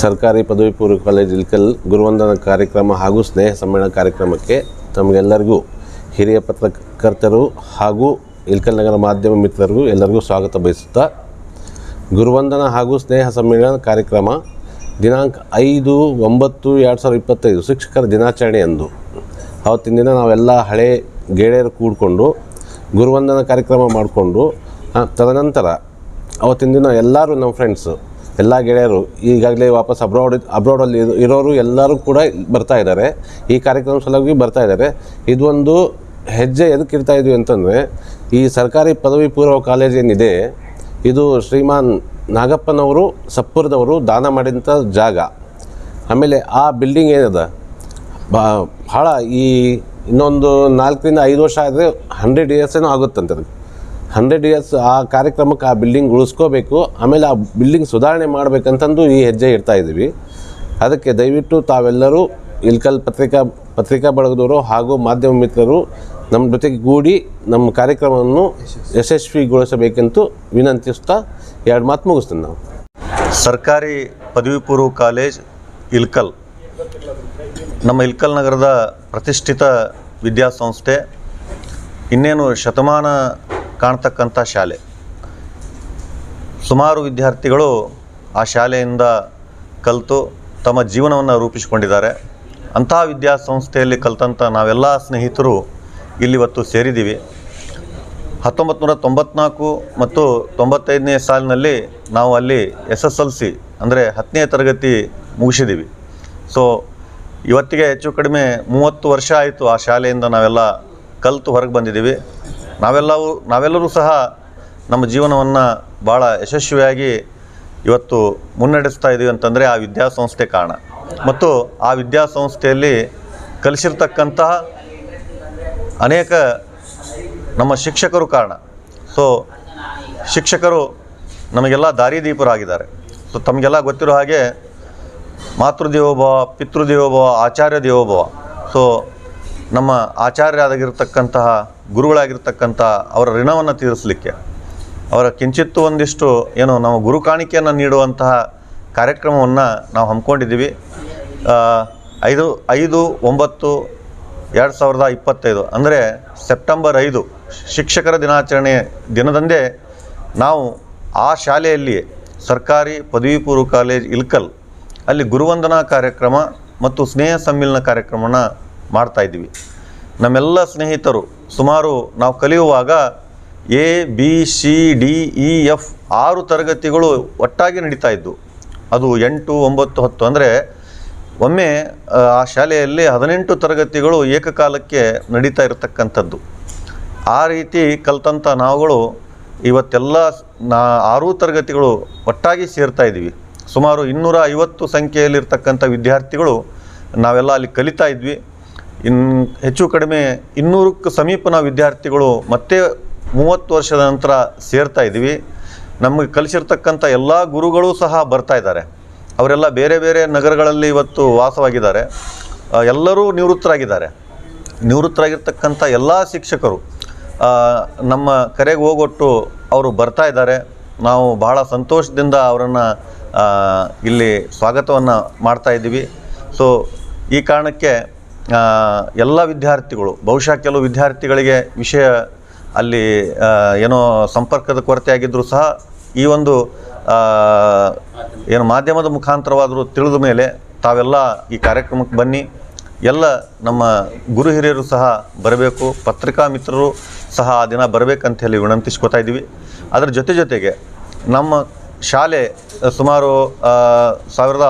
ಸರ್ಕಾರಿ ಪದವಿ ಪೂರ್ವ ಕಾಲೇಜ್ ಇಲ್ಕಲ್ ಗುರುವಂದನ ಕಾರ್ಯಕ್ರಮ ಹಾಗೂ ಸ್ನೇಹ ಸಮ್ಮೇಳನ ಕಾರ್ಯಕ್ರಮಕ್ಕೆ ತಮಗೆಲ್ಲರಿಗೂ ಹಿರಿಯ ಪತ್ರಕರ್ತರು ಹಾಗೂ ಇಲ್ಕಲ್ ನಗರ ಮಾಧ್ಯಮ ಮಿತ್ರರಿಗೂ ಎಲ್ಲರಿಗೂ ಸ್ವಾಗತ ಬಯಸುತ್ತಾ ಗುರುವಂದನ ಹಾಗೂ ಸ್ನೇಹ ಸಮ್ಮೇಳನ ಕಾರ್ಯಕ್ರಮ ದಿನಾಂಕ ಐದು ಒಂಬತ್ತು ಎರಡು ಸಾವಿರದ ಇಪ್ಪತ್ತೈದು ಶಿಕ್ಷಕರ ದಿನಾಚರಣೆ ಅಂದು ಅವತ್ತಿನ ದಿನ ನಾವೆಲ್ಲ ಹಳೆ ಗೆಳೆಯರು ಕೂಡಿಕೊಂಡು ಗುರುವಂದನ ಕಾರ್ಯಕ್ರಮ ಮಾಡಿಕೊಂಡು ತದನಂತರ ಅವತ್ತಿನ ದಿನ ಎಲ್ಲರೂ ನಮ್ಮ ಫ್ರೆಂಡ್ಸು ಎಲ್ಲ ಗೆಳೆಯರು ಈಗಾಗಲೇ ವಾಪಸ್ ಅಬ್ರಾಡ್, ಅಬ್ರಾಡಲ್ಲಿ ಇರೋ- ಇರೋರು ಎಲ್ಲರೂ ಕೂಡ ಬರ್ತಾ ಇದ್ದಾರೆ. ಈ ಕಾರ್ಯಕ್ರಮ ಸಲುವಾಗಿ ಬರ್ತಾ ಇದ್ದಾರೆ. ಇದೊಂದು ಹೆಜ್ಜೆ ಎದಕ್ಕೆ ಇರ್ತಾ ಇದ್ವಿ ಅಂತಂದರೆ, ಈ ಸರ್ಕಾರಿ ಪದವಿ ಪೂರ್ವ ಕಾಲೇಜ್ ಏನಿದೆ, ಇದು ಶ್ರೀಮಾನ್ ನಾಗಪ್ಪನವರು ಸಪ್ಪುರದವರು ದಾನ ಮಾಡಿದಂಥ ಜಾಗ. ಆಮೇಲೆ ಆ ಬಿಲ್ಡಿಂಗ್ ಏನದ? ಬಹಳ ಈ ಇನ್ನೊಂದು ನಾಲ್ಕರಿಂದ ಐದು ವರ್ಷ ಆದರೆ ಹಂಡ್ರೆಡ್ ಇಯರ್ಸ್ ಏನೋ ಆಗುತ್ತಂತೆ ಹಂಡ್ರೆಡ್ ಇಯರ್ಸ್ ಆ ಕಾರ್ಯಕ್ರಮಕ್ಕೆ ಆ ಬಿಲ್ಡಿಂಗ್ ಉಳಿಸ್ಕೋಬೇಕು, ಆಮೇಲೆ ಆ ಬಿಲ್ಡಿಂಗ್ ಸುಧಾರಣೆ ಮಾಡಬೇಕಂತಂದು ಈ ಹೆಜ್ಜೆ ಇಡ್ತಾ ಇದ್ದೀವಿ. ಅದಕ್ಕೆ ದಯವಿಟ್ಟು ತಾವೆಲ್ಲರೂ ಇಲ್ಕಲ್ ಪತ್ರಿಕಾ ಪತ್ರಿಕಾ ಬಳಗದವರು ಹಾಗೂ ಮಾಧ್ಯಮ ಮಿತ್ರರು ನಮ್ಮ ಜೊತೆಗೆ ಗೂಡಿ ನಮ್ಮ ಕಾರ್ಯಕ್ರಮವನ್ನು ಯಶಸ್ವಿಗೊಳಿಸಬೇಕೆಂದು ವಿನಂತಿಸ್ತಾ ಎರಡು ಮಾತು ಮುಗಿಸ್ತೀನಿ ನಾವು. ಸರ್ಕಾರಿ ಪದವಿ ಪೂರ್ವ ಕಾಲೇಜ್ ಇಲ್ಕಲ್. ನಮ್ಮ ಇಲ್ಕಲ್ ನಗರದ ಪ್ರತಿಷ್ಠಿತ ವಿದ್ಯಾಸಂಸ್ಥೆ ಇನ್ನೇನು ಶತಮಾನ ಕಾಣ್ತಕ್ಕಂಥ ಶಾಲೆ. ಸುಮಾರು ವಿದ್ಯಾರ್ಥಿಗಳು ಆ ಶಾಲೆಯಿಂದ ಕಲಿತು ತಮ್ಮ ಜೀವನವನ್ನು ರೂಪಿಸಿಕೊಂಡಿದ್ದಾರೆ. ಅಂತಹ ವಿದ್ಯಾಸಂಸ್ಥೆಯಲ್ಲಿ ಕಲಿತಂಥ ನಾವೆಲ್ಲ ಸ್ನೇಹಿತರು ಇಲ್ಲಿವತ್ತು ಸೇರಿದ್ದೀವಿ. ಹತ್ತೊಂಬತ್ತು ನೂರ ತೊಂಬತ್ನಾಲ್ಕು ಮತ್ತು ತೊಂಬತ್ತೈದನೇ ಸಾಲಿನಲ್ಲಿ ನಾವು ಅಲ್ಲಿ ಎಸ್ ಎಸ್ ಎಲ್ ಸಿ ಅಂದರೆ ಹತ್ತನೇ ತರಗತಿ ಮುಗಿಸಿದ್ದೀವಿ. ಸೊ ಇವತ್ತಿಗೆ ಹೆಚ್ಚು ಕಡಿಮೆ ಮೂವತ್ತು ವರ್ಷ ಆಯಿತು ಆ ಶಾಲೆಯಿಂದ ನಾವೆಲ್ಲ ಕಲಿತು ಹೊರಗೆ ಬಂದಿದ್ದೀವಿ. ನಾವೆಲ್ಲವೂ ನಾವೆಲ್ಲರೂ ಸಹ ನಮ್ಮ ಜೀವನವನ್ನು ಭಾಳ ಯಶಸ್ವಿಯಾಗಿ ಇವತ್ತು ಮುನ್ನಡೆಸ್ತಾ ಇದ್ದೀವಿ ಅಂತಂದರೆ ಆ ವಿದ್ಯಾಸಂಸ್ಥೆ ಕಾರಣ. ಮತ್ತು ಆ ವಿದ್ಯಾಸಂಸ್ಥೆಯಲ್ಲಿ ಕಲಿಸಿರ್ತಕ್ಕಂತಹ ಅನೇಕ ನಮ್ಮ ಶಿಕ್ಷಕರು ಕಾರಣ. ಸೊ ಶಿಕ್ಷಕರು ನಮಗೆಲ್ಲ ದಾರಿದೀಪರಾಗಿದ್ದಾರೆ. ಸೊ ತಮಗೆಲ್ಲ ಗೊತ್ತಿರೋ ಹಾಗೆ ಮಾತೃದೇವೋಭವ, ಪಿತೃದೇವೋಭವ ಆಚಾರ್ಯ ದೇವೋಭವ ಸೊ ನಮ್ಮ ಆಚಾರ್ಯರಾಗಿರ್ತಕ್ಕಂತಹ ಗುರುಗಳಾಗಿರ್ತಕ್ಕಂಥ ಅವರ ಋಣವನ್ನು ತೀರಿಸಲಿಕ್ಕೆ, ಅವರ ಕಿಂಚಿತ್ತು ಒಂದಿಷ್ಟು ಏನು ನಾವು ಗುರು ಕಾಣಿಕೆಯನ್ನು ನೀಡುವಂತಹ ಕಾರ್ಯಕ್ರಮವನ್ನು ನಾವು ಹಮ್ಮಿಕೊಂಡಿದ್ದೀವಿ. ಐದು ಐದು, ಒಂಬತ್ತು, ಎರಡು ಸಾವಿರದ ಇಪ್ಪತ್ತೈದು, ಅಂದರೆ ಸೆಪ್ಟೆಂಬರ್ ಐದು ಶಿಕ್ಷಕರ ದಿನಾಚರಣೆ ದಿನದಂದೇ ನಾವು ಆ ಶಾಲೆಯಲ್ಲಿ ಸರ್ಕಾರಿ ಪದವಿ ಪೂರ್ವ ಕಾಲೇಜ್ ಇಲ್ಕಲ್ ಅಲ್ಲಿ ಗುರುವಂದನಾ ಕಾರ್ಯಕ್ರಮ ಮತ್ತು ಸ್ನೇಹ ಸಮ್ಮಿಲನ ಕಾರ್ಯಕ್ರಮನ ಮಾಡ್ತಾ ಇದ್ದೀವಿ. ನಮ್ಮೆಲ್ಲ ಸ್ನೇಹಿತರು ಸುಮಾರು ನಾವು ಕಲಿಯುವಾಗ A B C D E F ಆರು ತರಗತಿಗಳು ಒಟ್ಟಾಗಿ ನಡೀತಾ ಇದ್ದು ಅದು ಎಂಟು ಒಂಬತ್ತು ಹತ್ತು ಅಂದರೆ ಒಮ್ಮೆ ಆ, ಶಾಲೆಯಲ್ಲಿ ಹದಿನೆಂಟು ತರಗತಿಗಳು ಏಕಕಾಲಕ್ಕೆ ನಡೀತಾ ಇರತಕ್ಕಂಥದ್ದು. ಆ ರೀತಿ ಕಲ್ತಂಥ ನಾವುಗಳು ಇವತ್ತೆಲ್ಲ ನಾ ಆರೂ ತರಗತಿಗಳು ಒಟ್ಟಾಗಿ ಸೇರ್ತಾ ಇದ್ದೀವಿ. ಸುಮಾರು ಇನ್ನೂರ ಐವತ್ತು ಸಂಖ್ಯೆಯಲ್ಲಿರ್ತಕ್ಕಂಥ ವಿದ್ಯಾರ್ಥಿಗಳು ನಾವೆಲ್ಲ ಅಲ್ಲಿ ಕಲಿತಾ ಇದ್ವಿ. ಇನ್ನು ಹೆಚ್ಚು ಕಡಿಮೆ ಇನ್ನೂರಕ್ಕೂ ಸಮೀಪನ ವಿದ್ಯಾರ್ಥಿಗಳು ಮತ್ತೆ ಮೂವತ್ತು ವರ್ಷದ ನಂತರ ಸೇರ್ತಾ ಇದ್ದೀವಿ. ನಮಗೆ ಕಲಿಸಿರ್ತಕ್ಕಂಥ ಎಲ್ಲ ಗುರುಗಳು ಸಹ ಬರ್ತಾ ಇದ್ದಾರೆ. ಅವರೆಲ್ಲ ಬೇರೆ ಬೇರೆ ನಗರಗಳಲ್ಲಿ ಇವತ್ತು ವಾಸವಾಗಿದ್ದಾರೆ. ಎಲ್ಲರೂ ನಿವೃತ್ತರಾಗಿದ್ದಾರೆ. ನಿವೃತ್ತರಾಗಿರ್ತಕ್ಕಂಥ ಎಲ್ಲ ಶಿಕ್ಷಕರು ನಮ್ಮ ಕರೆಗೆ ಹೋಗೊಟ್ಟು ಅವರು ಬರ್ತಾ ಇದ್ದಾರೆ. ನಾವು ಬಹಳ ಸಂತೋಷದಿಂದ ಅವರನ್ನು ಇಲ್ಲಿ ಸ್ವಾಗತವನ್ನು ಮಾಡ್ತಾ ಇದ್ದೀವಿ. ಸೊ ಈ ಕಾರಣಕ್ಕೆ ಎಲ್ಲ ವಿದ್ಯಾರ್ಥಿಗಳು, ಬಹುಶಃ ಕೆಲವು ವಿದ್ಯಾರ್ಥಿಗಳಿಗೆ ವಿಷಯ ಅಲ್ಲಿ ಏನೋ ಸಂಪರ್ಕದ ಕೊರತೆ ಆಗಿದ್ದರೂ ಸಹ ಈ ಒಂದು ಏನು ಮಾಧ್ಯಮದ ಮುಖಾಂತರವಾದರೂ ತಿಳಿದ ಮೇಲೆ ತಾವೆಲ್ಲ ಈ ಕಾರ್ಯಕ್ರಮಕ್ಕೆ ಬನ್ನಿ. ಎಲ್ಲ ನಮ್ಮ ಗುರು ಹಿರಿಯರು ಸಹ ಬರಬೇಕು, ಪತ್ರಿಕಾ ಮಿತ್ರರು ಸಹ ಆ ದಿನ ಬರಬೇಕಂತ ಹೇಳಿ ವಿನಂತಿಸ್ಕೊತಾ ಇದ್ದೀವಿ. ಅದರ ಜೊತೆ ಜೊತೆಗೆ ನಮ್ಮ ಶಾಲೆ ಸುಮಾರು ಸಾವಿರದ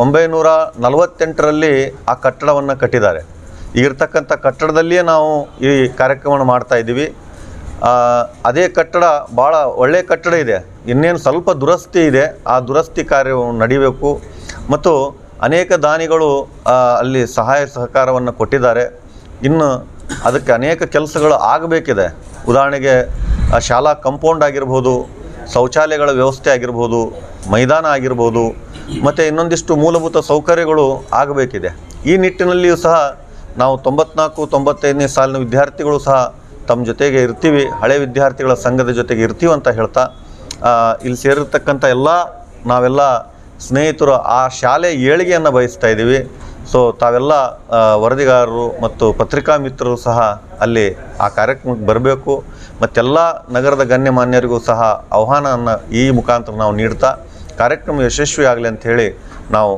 ಒಂಬೈನೂರ ನಲವತ್ತೆಂಟರಲ್ಲಿ ಆ ಕಟ್ಟಡವನ್ನು ಕಟ್ಟಿದ್ದಾರೆ. ಈಗಿರ್ತಕ್ಕಂಥ ಕಟ್ಟಡದಲ್ಲಿಯೇ ನಾವು ಈ ಕಾರ್ಯಕ್ರಮವನ್ನು ಮಾಡ್ತಾ ಇದ್ದೀವಿ. ಅದೇ ಕಟ್ಟಡ ಭಾಳ ಒಳ್ಳೆಯ ಕಟ್ಟಡ ಇದೆ. ಇನ್ನೇನು ಸ್ವಲ್ಪ ದುರಸ್ತಿ ಇದೆ. ಆ ದುರಸ್ತಿ ಕಾರ್ಯವನ್ನು ನಡಿಬೇಕು. ಮತ್ತು ಅನೇಕ ದಾನಿಗಳು ಅಲ್ಲಿ ಸಹಾಯ ಸಹಕಾರವನ್ನು ಕೊಟ್ಟಿದ್ದಾರೆ. ಇನ್ನು ಅದಕ್ಕೆ ಅನೇಕ ಕೆಲಸಗಳು ಆಗಬೇಕಿದೆ. ಉದಾಹರಣೆಗೆ ಶಾಲಾ ಕಂಪೌಂಡ್ ಆಗಿರ್ಬೋದು, ಶೌಚಾಲಯಗಳ ವ್ಯವಸ್ಥೆ ಆಗಿರ್ಬೋದು, ಮೈದಾನ ಆಗಿರ್ಬೋದು ಮತ್ತು ಇನ್ನೊಂದಿಷ್ಟು ಮೂಲಭೂತ ಸೌಕರ್ಯಗಳು ಆಗಬೇಕಿದೆ. ಈ ನಿಟ್ಟಿನಲ್ಲಿಯೂ ಸಹ ನಾವು ತೊಂಬತ್ನಾಲ್ಕು, ತೊಂಬತ್ತೈದನೇ ಸಾಲಿನ ವಿದ್ಯಾರ್ಥಿಗಳು ಸಹ ತಮ್ಮ ಜೊತೆಗೆ ಇರ್ತೀವಿ. ಹಳೆ ವಿದ್ಯಾರ್ಥಿಗಳ ಸಂಘದ ಜೊತೆಗೆ ಇರ್ತೀವಿ ಅಂತ ಹೇಳ್ತಾ ಇಲ್ಲಿ ಸೇರಿರ್ತಕ್ಕಂಥ ಎಲ್ಲ ನಾವೆಲ್ಲ ಸ್ನೇಹಿತರು ಆ ಶಾಲೆ ಏಳಿಗೆಯನ್ನು ಬಯಸ್ತಾ ಇದ್ದೀವಿ. ಸೊ, ತಾವೆಲ್ಲ ವರದಿಗಾರರು ಮತ್ತು ಪತ್ರಿಕಾ ಮಿತ್ರರು ಸಹ ಅಲ್ಲಿ ಆ ಕಾರ್ಯಕ್ರಮಕ್ಕೆ ಬರಬೇಕು. ಮತ್ತೆಲ್ಲ ನಗರದ ಗಣ್ಯಮಾನ್ಯರಿಗೂ ಸಹ ಆಹ್ವಾನವನ್ನು ಈ ಮುಖಾಂತರ ನಾವು ನೀಡ್ತಾ ಕಾರ್ಯಕ್ರಮ ಯಶಸ್ವಿ ಆಗಲಿ ಅಂತ ಹೇಳಿ ನಾವು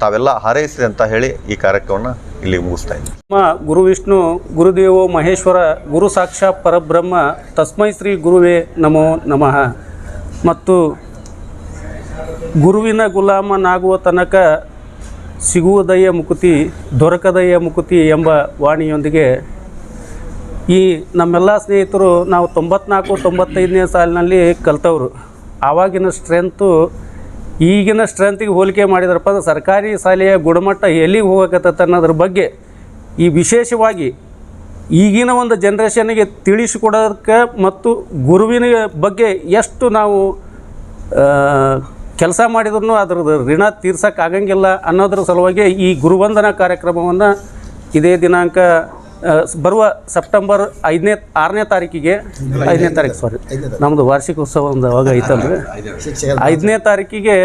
ತಾವೆಲ್ಲ ಹಾರೈಸಿದೆ ಅಂತ ಹೇಳಿ ಈ ಕಾರ್ಯಕ್ರಮವನ್ನು ಇಲ್ಲಿ ಮುಗಿಸ್ತಾ ಇದ್ದೀವಿ ನಮ್ಮ ಗುರು ವಿಷ್ಣು, ಗುರುದೇವೋ ಮಹೇಶ್ವರ, ಗುರು ಸಾಕ್ಷಾ ಪರಬ್ರಹ್ಮ, ತಸ್ಮೈ ಶ್ರೀ ಗುರುವೇ ನಮೋ ನಮಃ. ಮತ್ತು ಗುರುವಿನ ಗುಲಾಮನಾಗುವ ತನಕ ಸಿಗುವುದಯ್ಯ ಮುಕುತಿ, ದೊರಕದಯ್ಯ ಮುಕುತಿ ಎಂಬ ವಾಣಿಯೊಂದಿಗೆ ಈ ನಮ್ಮೆಲ್ಲ ಸ್ನೇಹಿತರು ನಾವು ತೊಂಬತ್ನಾಲ್ಕು ತೊಂಬತ್ತೈದನೇ ಸಾಲಿನಲ್ಲಿ ಕಲ್ತವ್ರು. ಆವಾಗಿನ ಸ್ಟ್ರೆಂತು ಈಗಿನ ಸ್ಟ್ರೆಂತಿಗೆ ಹೋಲಿಕೆ ಮಾಡಿದ್ರಪ್ಪ ಅಂದ್ರೆ ಸರ್ಕಾರಿ ಶಾಲೆಯ ಗುಣಮಟ್ಟ ಎಲ್ಲಿಗೆ ಹೋಗಕತ್ತ ಅನ್ನೋದ್ರ ಬಗ್ಗೆ ಈ ವಿಶೇಷವಾಗಿ ಈಗಿನ ಒಂದು ಜನ್ರೇಷನ್ಗೆ ತಿಳಿಸಿಕೊಡೋದಕ್ಕೆ ಮತ್ತು ಗುರುವಿನ ಬಗ್ಗೆ ಎಷ್ಟು ನಾವು ಕೆಲಸ ಮಾಡಿದ್ರು ಅದ್ರದ್ದು ಋಣ ತೀರ್ಸೋಕ್ಕಾಗಂಗಿಲ್ಲ ಅನ್ನೋದ್ರ ಸಲುವಾಗಿ ಈ ಗುರುವಂದನಾ ಕಾರ್ಯಕ್ರಮವನ್ನು ಇದೇ ದಿನಾಂಕ ಬರುವ ಸೆಪ್ಟೆಂಬರ್ ಐದನೇ ಆರನೇ ತಾರೀಕಿಗೆ ಐದನೇ ತಾರೀಕು ಸಾರಿ ನಮ್ಮದು ವಾರ್ಷಿಕೋತ್ಸವ ಒಂದು ಅವಾಗ ಐತಲ್ರಿ. ಐದನೇ ತಾರೀಕಿಗೆ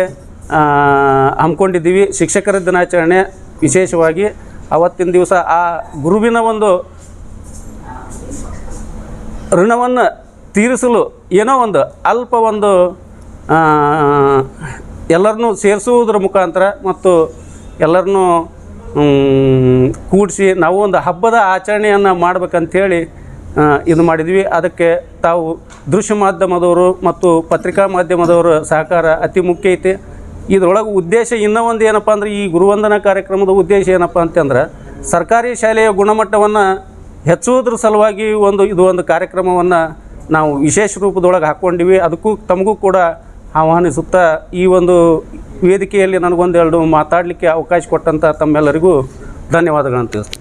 ಹಮ್ಮಿಕೊಂಡಿದ್ದೀವಿ. ಶಿಕ್ಷಕರ ದಿನಾಚರಣೆ ವಿಶೇಷವಾಗಿ. ಅವತ್ತಿನ ದಿವಸ ಆ ಗುರುವಿನ ಒಂದು ಋಣವನ್ನು ತೀರಿಸಲು ಏನೋ ಒಂದು ಅಲ್ಪ ಒಂದು ಎಲ್ಲರನ್ನೂ ಸೇರಿಸುವುದರ ಮುಖಾಂತರ ಮತ್ತು ಎಲ್ಲರನ್ನೂ ಕೂಡಿಸಿ ನಾವು ಒಂದು ಹಬ್ಬದ ಆಚರಣೆಯನ್ನು ಮಾಡ್ಬೇಕಂತೇಳಿ ಆ, ಇದು ಮಾಡಿದ್ವಿ. ಅದಕ್ಕೆ ತಾವು ದೃಶ್ಯ ಮಾಧ್ಯಮದವರು ಮತ್ತು ಪತ್ರಿಕಾ ಮಾಧ್ಯಮದವರ ಸಹಕಾರ ಅತಿ ಮುಖ್ಯ ಐತಿ. ಇದರೊಳಗೆ ಉದ್ದೇಶ ಇನ್ನೂ ಒಂದು ಏನಪ್ಪ ಅಂದ್ರೆ ಈ ಗುರುವಂದನಾ ಕಾರ್ಯಕ್ರಮದ ಉದ್ದೇಶ ಏನಪ್ಪ ಅಂತಂದ್ರೆ ಸರ್ಕಾರಿ ಶಾಲೆಯ ಗುಣಮಟ್ಟವನ್ನು ಹೆಚ್ಚುವುದ್ರ ಸಲುವಾಗಿ ಒಂದು ಇದು ಒಂದು ಕಾರ್ಯಕ್ರಮವನ್ನು ನಾವು ವಿಶೇಷ ರೂಪದೊಳಗೆ ಹಾಕ್ಕೊಂಡಿವಿ ಅದಕ್ಕೂ ತಮಗೂ ಕೂಡ ಆಹ್ವಾನಿಸುತ್ತಾ ಈ ಒಂದು ವೇದಿಕೆಯಲ್ಲಿ ನನಗೊಂದೆರಡು ಮಾತಾಡಲಿಕ್ಕೆ ಅವಕಾಶ ಕೊಟ್ಟಂಥ ತಮ್ಮೆಲ್ಲರಿಗೂ ಧನ್ಯವಾದಗಳನ್ನು ತಿಳಿಸ್ತೀನಿ